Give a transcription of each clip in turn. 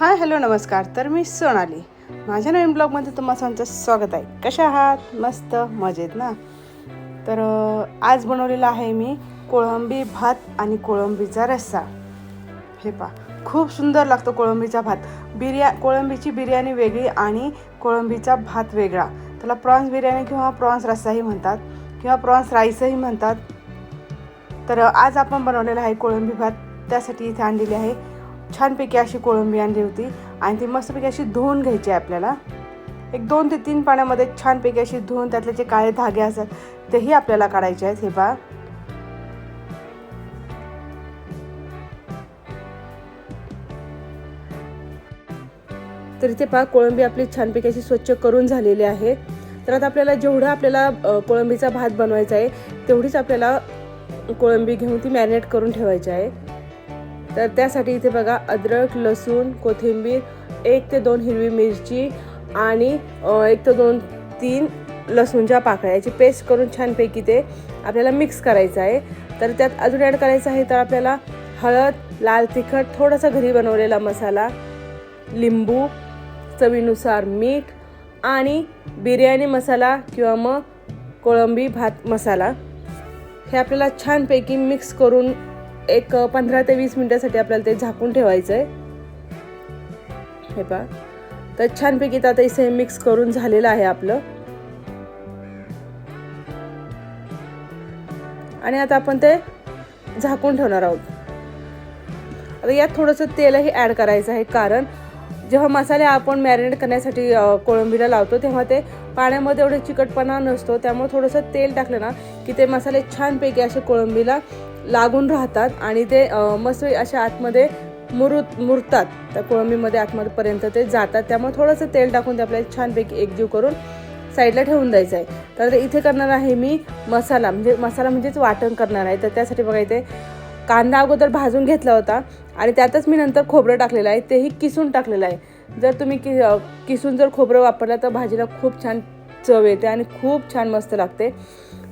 Hi hello नमस्कार. तर मी सोनाली. माझ्या नवीन ब्लॉगमध्ये तुम्हाला सर्वांचं स्वागत आहे. कशा आहात? मस्त मजेत ना? तर आज बनवलेला आहे मी कोळंबी भात आणि कोळंबीचा रस्सा. हे पा खूप सुंदर लागतो कोळंबीचा भात. बिर्या कोळंबीची बिर्याणी वेगळी आणि कोळंबीचा भात वेगळा. त्याला प्रॉन्स बिर्याणी किंवा प्रॉन्स रस्साही म्हणतात किंवा प्रॉन्स राईसही म्हणतात. तर आज आपण बनवलेला आहे कोळंबी भात. त्यासाठी इथे आणलेली आहे छानपैकी अशी कोळंबी आणली होती आणि ती मस्तपैकी अशी धुवून घ्यायची आहे आपल्याला. एक दोन ते तीन पाण्यामध्ये छानपैकी अशी धुवून त्यातले जे काळे धागे असतात तेही आपल्याला काढायचे आहेत. हे पहा. तर इथे पहा कोळंबी आपली छानपैकी अशी स्वच्छ करून झालेली आहे. तर आता आपल्याला जेवढं आपल्याला कोळंबीचा भात बनवायचा आहे तेवढीच आपल्याला कोळंबी घेऊन ती मॅरिनेट करून ठेवायची आहे. तर त्यासाठी इथे बघा अद्रक लसूण कोथिंबीर एक ते दोन हिरवी मिरची आणि एक ते दोन तीन लसूणच्या पाकळ्या. याची पेस्ट करून छानपैकी ते आपल्याला मिक्स करायचं आहे. तर त्यात अजून ॲड करायचं आहे तर आपल्याला हळद लाल तिखट थोडासा घरी बनवलेला मसाला लिंबू चवीनुसार मीठ आणि बिर्याणी मसाला किंवा मग कोळंबी भात मसाला. हे आपल्याला छानपैकी मिक्स करून एक पंधरा ते वीस मिनिटासाठी आपल्याला ते झाकून ठेवायचं आहे हे पहा. तर छानपैकी तर आता इथे मिक्स करून झालेलं आहे आपलं. आणि आता आपण ते झाकून ठेवणार आहोत. आता यात थोडंसं तेलही ॲड करायचं आहे कारण जेव्हा मसाले आपण मॅरिनेट करण्यासाठी कोळंबीला लावतो तेव्हा ते पाण्यामध्ये एवढे चिकटपणा नसतो. त्यामुळे थोडंसं तेल टाकलं ना की ते मसाले छानपैकी असे कोळंबीला लागून राहतात आणि ते अ, मस्त आतमध्ये मुरुत मुरतात. त्या कोळंबीमध्ये आतमध्येपर्यंत ते जातात. त्यामुळे थोडंसं तेल टाकून ते आपल्याला छानपैकी एकजीव करून साईडला ठेवून द्यायचं आहे. तर इथे करणार आहे मी मसाला. म्हणजे मसाला म्हणजेच वाटण करणार आहे. तर त्यासाठी बघा इथे कांदा अगोदर भाजून घेतला होता आणि त्यातच मी नंतर खोबरं टाकलेलं आहे. तेही किसून टाकलेलं आहे. जर तुम्ही कि किसून जर खोबरं वापरलं तर भाजीला खूप छान चव येते आणि खूप छान मस्त लागते.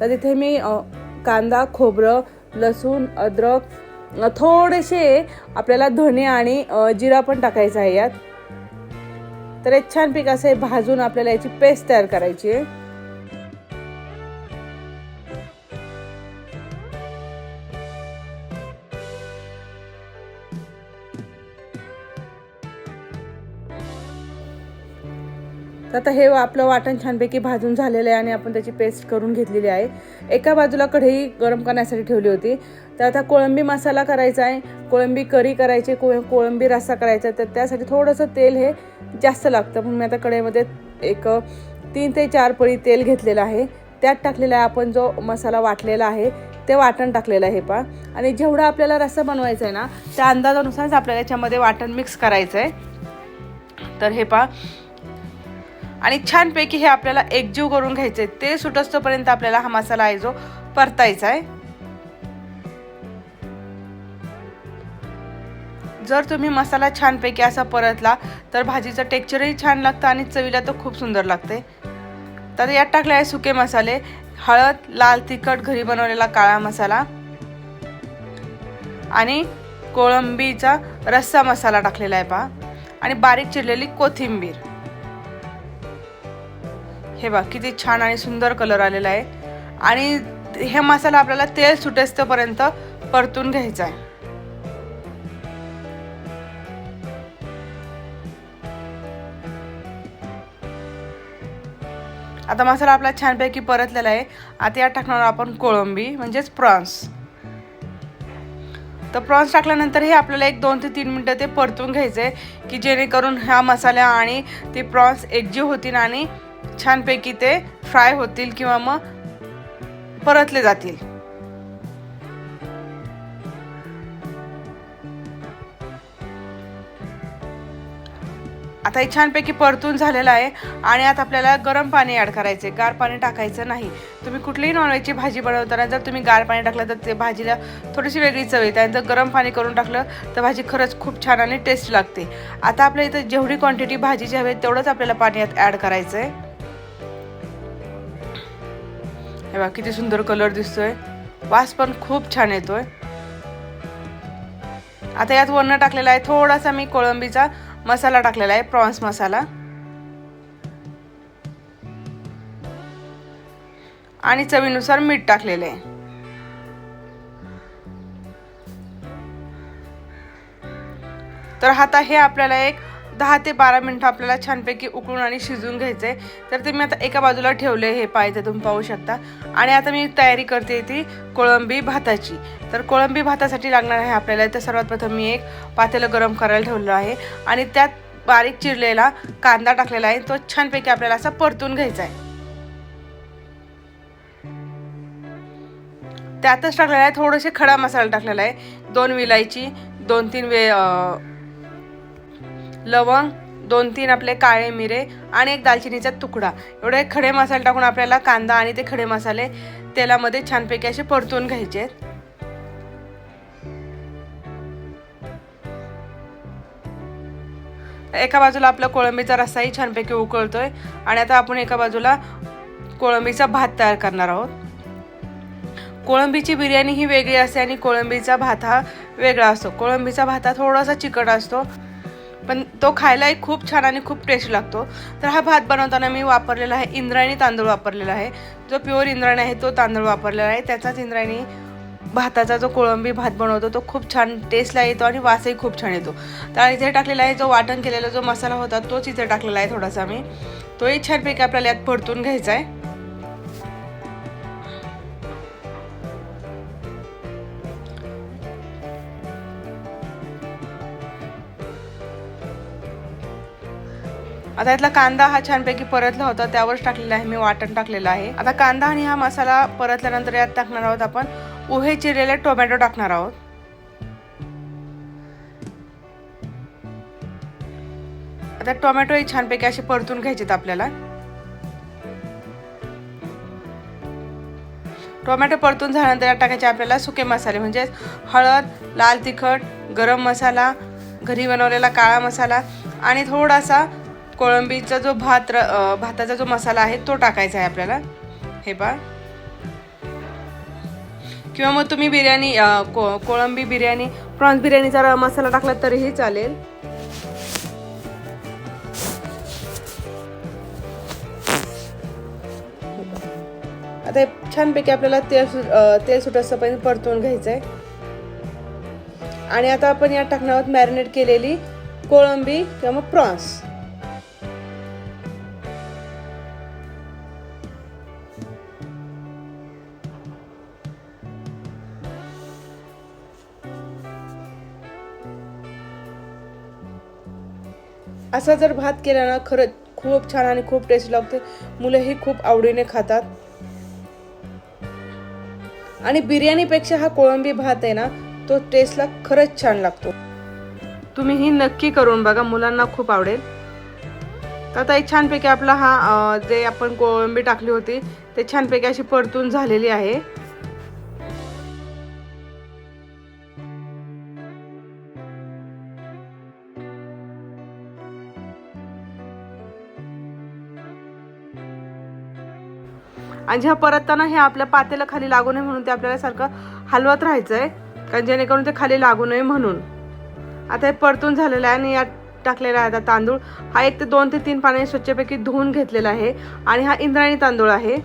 तर तिथे मी कांदा खोबरं लसूण अद्रक थोडेसे आपल्याला धने आणि जिरा पण टाकायचा आहे यात. तर एक छान पीक असं हे भाजून आपल्याला याची पेस्ट तयार करायची आहे. तर आता हे आपलं वाटण छानपैकी भाजून झालेलं आहे आणि आपण त्याची पेस्ट करून घेतलेली आहे. एका बाजूला कढई गरम करण्यासाठी ठेवली होती. तर आता कोळंबी मसाला करायचा आहे. कोळंबी करी करायची को कोळंबी रस्सा करायचा आहे. तर त्यासाठी थोडंसं तेल हे जास्त लागतं. म्हणून मी आता कढईमध्ये एक तीन ते चार पळी तेल घेतलेलं आहे. त्यात टाकलेला आहे आपण जो मसाला वाटलेला आहे ते वाटण टाकलेलं आहे पा आणि जेवढा आपल्याला रस्सा बनवायचा आहे ना त्या अंदाजानुसारच आपल्याला याच्यामध्ये वाटण मिक्स करायचं आहे. तर हे पा आणि छानपैकी हे आपल्याला एकजीव करून घ्यायचे ते सुटस्तोपर्यंत आपल्याला हा मसाला आहे जो परतायचा आहे. जर तुम्ही मसाला छानपैकी असा परतला तर भाजीचं टेक्चरही छान लागतं आणि चवीला तर खूप सुंदर लागते तर यात टाकले आहे सुके मसाले हळद लाल तिखट घरी बनवलेला काळा मसाला आणि कोळंबीचा रस्सा मसाला टाकलेला आहे पहा. आणि बारीक चिरलेली कोथिंबीर. हे बघ किती छान आणि सुंदर कलर आलेला आहे. आणि हे मसाला आपल्याला तेल सुटेस्तपर्यंत परतून घ्यायचा आहे. आता मसाला आपला छानपैकी परतलेला आहे. आता यात टाकणार आपण कोळंबी म्हणजेच प्रॉन्स तर प्रॉन्स टाकल्यानंतर हे आपल्याला एक दोन ते तीन मिनटं ते परतून घ्यायचं आहे की जेणेकरून ह्या मसाल्या आणि ते प्रॉन्स एकजीव होतील आणि छानपैकी ते फ्राय होतील किंवा मग परतले जातील. आता हे छानपैकी परतून झालेलं आहे आणि आता आपल्याला गरम पाणी ॲड करायचे गार पाणी टाकायचं नाही. तुम्ही कुठलीही नॉनव्हेजची भाजी बनवताना जर तुम्ही गार पाणी टाकलं तर ते भाजीला थोडीशी वेगळी चव येते आणि जर गरम पाणी करून टाकलं तर भाजी खरंच खूप छान आणि टेस्ट लागते. आता आपल्या इथं जेवढी क्वांटिटी भाजीची हवी तेवढंच आपल्याला पाणी यात ॲड करायचं आहे हे बघा किती सुंदर कलर दिसतोय. वास पण खूप छान येतोय. आता यात वर्ण टाकलेला आहे थोडासा मी कोळंबीचा मसाला टाकलेला आहे प्रॉन्स मसाला. आणि चवीनुसार मीठ टाकलेलं आहे. तर आता हे आपल्याला एक दहा ते बारा मिनटं आपल्याला छानपैकी उकळून आणि शिजवून घ्यायचं आहे तर ते मी आता एका बाजूला ठेवले हे पाहिजे तुम्ही पाहू शकता. आणि आता मी तयारी करते ती कोळंबी भाताची. तर कोळंबी भातासाठी लागणार आहे आपल्याला तर सर्वात प्रथम मी एक पातेलं गरम करायला ठेवलं आहे. आणि त्यात बारीक चिरलेला कांदा टाकलेला आहे. तो छानपैकी आपल्याला असा परतून घ्यायचा आहे त्यातच टाकलेला आहे. थोडेसे खडा मसाला टाकलेला आहे. दोन विलायची दोन तीन वे लवंग दोन तीन आपले काळे मिरे आणि एक दालचिनीचा तुकडा. एवढे खडे मसाले टाकून आपल्याला कांदा आणि ते खडे मसाले तेलामध्ये छानपैकी असे परतून घ्यायचे आहेत. एका बाजूला आपला कोळंबीचा रस्साही छानपैकी उकळतोय आणि आता आपण एका बाजूला कोळंबीचा भात तयार करणार आहोत. कोळंबीची बिर्याणी ही वेगळी असते आणि कोळंबीचा भात हा वेगळा असतो. कोळंबीचा भात हा थोडासा चिकट असतो. तो खायलाही खूप छान आणि खूप टेस्ट लागतो. तर हा भात बनवताना मी वापरलेला आहे इंद्रायणी तांदूळ वापरलेला आहे. जो प्युअर इंद्रायणी आहे तो तांदूळ वापरलेला आहे. त्याचाच इंद्रायणी भाताचा जो कोळंबी भात बनवतो तो खूप छान टेस्टला येतो आणि वासही खूप छान येतो. तर इथे टाकलेला आहे जो वाटण केलेला जो मसाला होता तोच इथे टाकलेला आहे थोडासा मी. तोही छानपैकी आपल्याला यात परतून घ्यायचा आहे. आता यातला कांदा हा छानपैकी परतला होता त्यावरच टाकलेला आहे मी वाटण टाकलेलं आहे. आता कांदा आणि हा मसाला परतल्यानंतर यात टाकणार आहोत आपण. उभे चिरलेले टोमॅटो टाकणार आहोत. आता टोमॅटो हे छानपैकी असे परतून घ्यायचेत आपल्याला. टोमॅटो परतून झाल्यानंतर यात टाकायचे आपल्याला सुके मसाले म्हणजेच हळद लाल तिखट गरम मसाला घरी बनवलेला काळा मसाला आणि थोडासा कोळंबीचा जो भात र भाताचा जो मसाला आहे तो टाकायचा आहे आपल्याला. हे पा किंवा मग तुम्ही बिर्याणी को कोळंबी बिर्याणी प्रॉन्स बिर्याणीचा मसाला टाकला तरीही चालेल. आता छानपैकी आपल्याला तेल सु तेल पण परतवून घ्यायचं आहे आणि आता आपण यात टाकणार आहोत मॅरिनेट केलेली कोळंबी किंवा मग प्रॉन्स. असा जर भात केला ना खरंच खूप छान आणि खूप टेस्ट लागते. मुलंही खूप आवडीने खातात. आणि बिर्याणीपेक्षा हा कोळंबी भात आहे ना तो टेस्टला खरंच छान लागतो. तुम्ही ही नक्की करून बघा मुलांना खूप आवडेल. तर आता एक छानपैकी आपला हा जे आपण कोळंबी टाकली होती ते छानपैकी अशी परतून झालेली आहे. आणि जेव्हा परतताना हे आपल्या पातेला खाली लागू नये म्हणून ते आपल्याला सारखं हलवत राहायचं आहे कारण जेणेकरून ते खाली लागू नये म्हणून. आता हे परतून झालेलं आहे आणि यात टाकलेला आहे आता तांदूळ. हा एक ते दोन ते तीन पाण्याने स्वच्छपैकी धुवून घेतलेला आहे आणि हा इंद्रायणी तांदूळ आहे.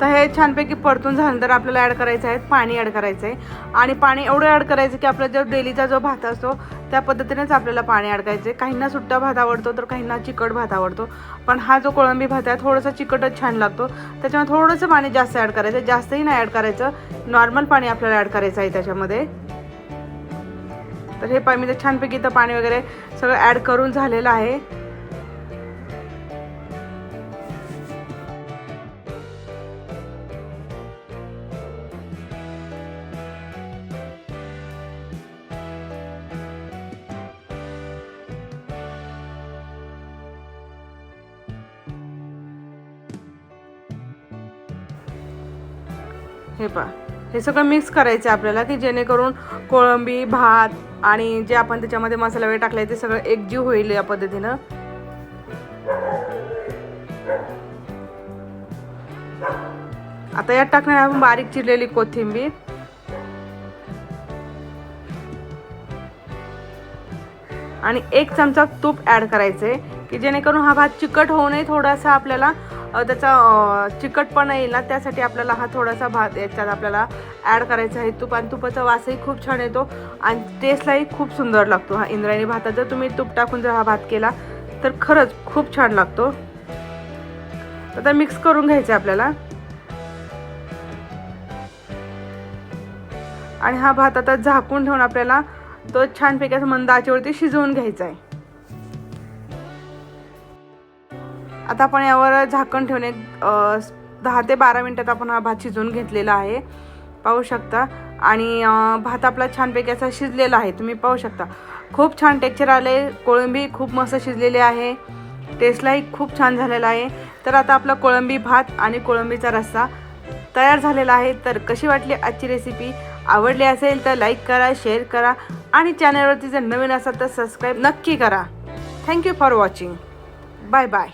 तर हे छानपैकी परतून झाल्यानंतर आपल्याला ॲड करायचं आहे पाणी ॲड करायचं आहे आणि पाणी एवढं ॲड करायचं की आपला जो डेलीचा जो भात असतो त्या पद्धतीनेच आपल्याला पाणी ॲड करायचं आहे काहींना सुट्टा भात आवडतो तर काहींना चिकट भात आवडतो. पण हा जो कोळंबी भात आहे थोडासा चिकटच छान लागतो. त्याच्यामुळे थोडंसं पाणी जास्त ॲड करायचं जास्तही नाही ॲड करायचं. नॉर्मल पाणी आपल्याला ॲड करायचं आहे त्याच्यामध्ये. तर हे पाणी म्हणजे छानपैकी तर पाणी वगैरे सगळं ॲड करून झालेलं आहे. हे पहा. हे सगळं मिक्स करायचं आहे आपल्याला की जेणेकरून कोळंबी भात आणि जे आपण त्याच्यामध्ये मसाला वगैरे टाकले ते सगळं एकजीव होईल या पद्धतीनं. आता यात टाकणार आपण बारीक चिरलेली कोथिंबीर. आणि एक चमचा तूप ॲड करायचं आहे की जेणेकरून हा भात चिकट होऊ नये थोडासा आपल्याला त्याचा चिकटपणा येईल ना त्यासाठी आपल्याला हा थोडासा भात याच्यात आपल्याला ॲड करायचा आहे. तूप आणि तुपाचा वासही खूप छान येतो आणि टेस्टलाही खूप सुंदर लागतो हा इंद्रायणी भाता जर तुम्ही तूप टाकून जर हा भात केला तर खरंच खूप छान लागतो. आता मिक्स करून घ्यायचं आहे आपल्याला. आणि हा भात आता झाकून ठेवून आपल्याला तो छानपैकी असं मंद आचेवरती शिजवून घ्यायचा आहे आता आपण यावर झाकण ठेवणे दहा ते बारा मिनटात आपण हा भात शिजवून घेतलेला आहे. पाहू शकता. आणि भात आपला छानपैकी असा शिजलेला आहे. तुम्ही पाहू शकता. खूप छान टेक्चर आले. कोळंबी खूप मस्त शिजलेली आहे. टेस्टलाही खूप छान झालेला आहे. तर आता आपला कोळंबी भात आणि कोळंबीचा रस्सा तयार झालेला आहे. तर कशी वाटली आजची रेसिपी आवडली असेल तर लाईक करा शेअर करा आणि चॅनलवरती जर नवीन असाल तर सबस्क्राईब नक्की करा. Thank you for watching bye bye